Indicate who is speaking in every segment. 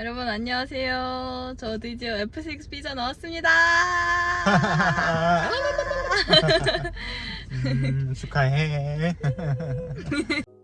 Speaker 1: 여러분 안녕하세요. 저 드디어 F6 비자 나왔습니다.
Speaker 2: 음, 축하해.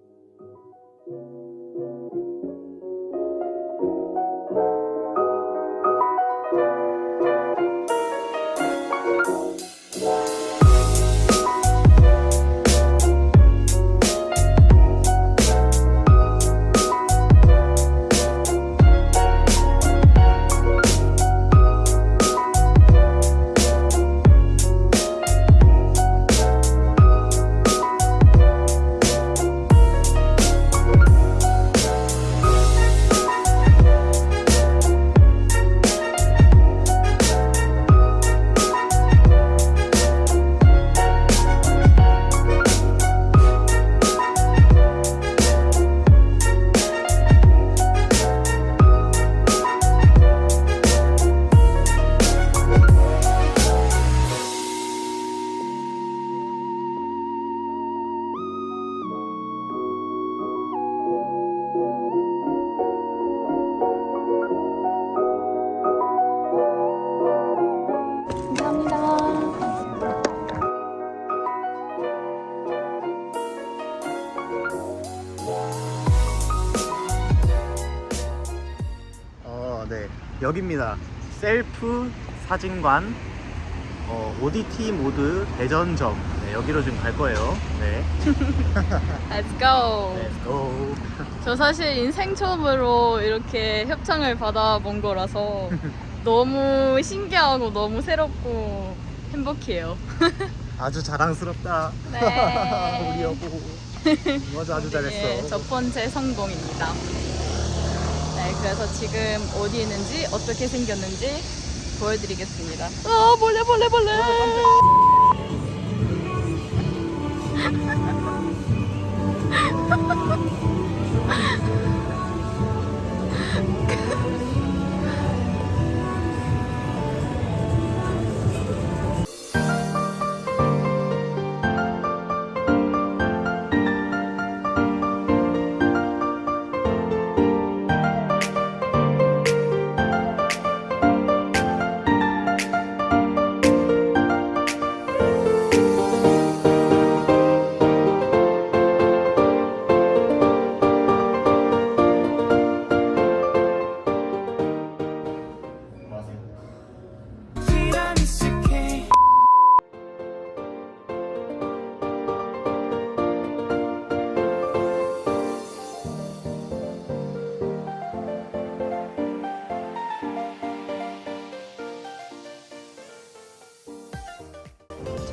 Speaker 2: 여기입니다. 셀프 사진관 어, ODT 모드 대전점. 네, 여기로 지금 갈 거예요. 네.
Speaker 1: Let's go.
Speaker 2: Let's go.
Speaker 1: 저 사실 인생 처음으로 이렇게 협찬을 받아본 거라서 너무 신기하고 너무 새롭고 행복해요.
Speaker 2: 아주 자랑스럽다.
Speaker 1: 네.
Speaker 2: 우리 여보. 맞아, 아주 잘했어.
Speaker 1: 네, 첫 번째 성공입니다. 네, 그래서 지금 어디 있는지 어떻게 생겼는지 보여드리겠습니다. 아, 벌레, 벌레, 벌레.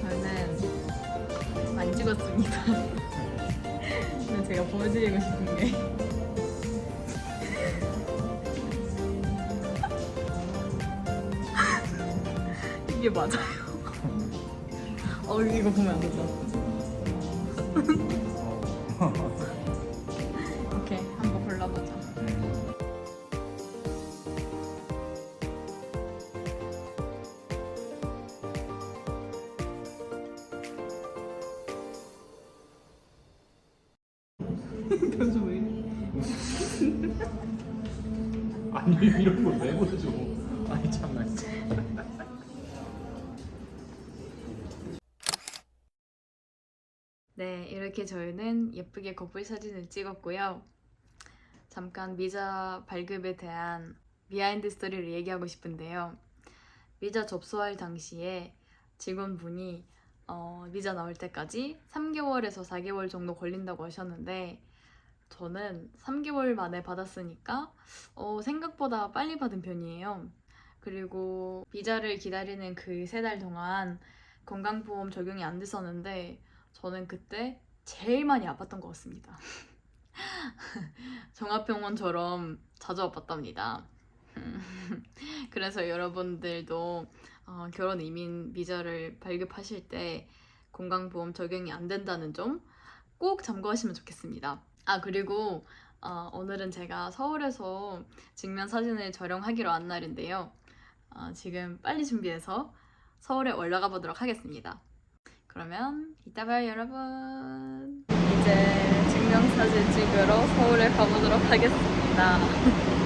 Speaker 1: 저는 안 찍었습니다. 제가 보여드리고 싶은 게 이게 맞아요. 어 이거 보면 안 되죠? 오케이 한번 골라보자. 표정 왜 이래?
Speaker 2: 아니, 이런 걸 왜 보여줘. 아니, 참나. 진짜.
Speaker 1: 이렇게 저희는 예쁘게 커플 사진을 찍었고요. 잠깐 미자 발급에 대한 비하인드 스토리를 얘기하고 싶은데요. 미자 접수할 당시에 직원분이 어, 미자 나올 때까지 3개월에서 4개월 정도 걸린다고 하셨는데 저는 3개월 만에 받았으니까 어, 생각보다 빨리 받은 편이에요. 그리고 비자를 기다리는 그 세 달 동안 건강보험 적용이 안 됐었는데 저는 그때 제일 많이 아팠던 것 같습니다. 종합병원처럼 자주 아팠답니다. 그래서 여러분들도 어, 결혼 이민 비자를 발급하실 때 건강보험 적용이 안 된다는 점 꼭 참고하시면 좋겠습니다. 아 그리고 어, 오늘은 제가 서울에서 증명 사진을 촬영하기로 한 날인데요. 어, 지금 빨리 준비해서 서울에 올라가 보도록 하겠습니다. 그러면 이따 봐요 여러분. 이제 증명사진 찍으러 서울에 가보도록 하겠습니다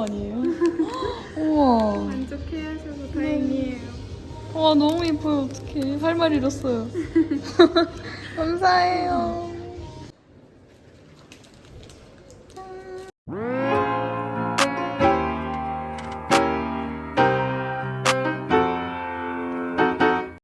Speaker 1: 거 아니에요? 우와.
Speaker 3: 만족해 하셔서 다행이에요.
Speaker 1: 와 너무 이뻐요. 어떡해. 할 말 잃었어요. 감사해요.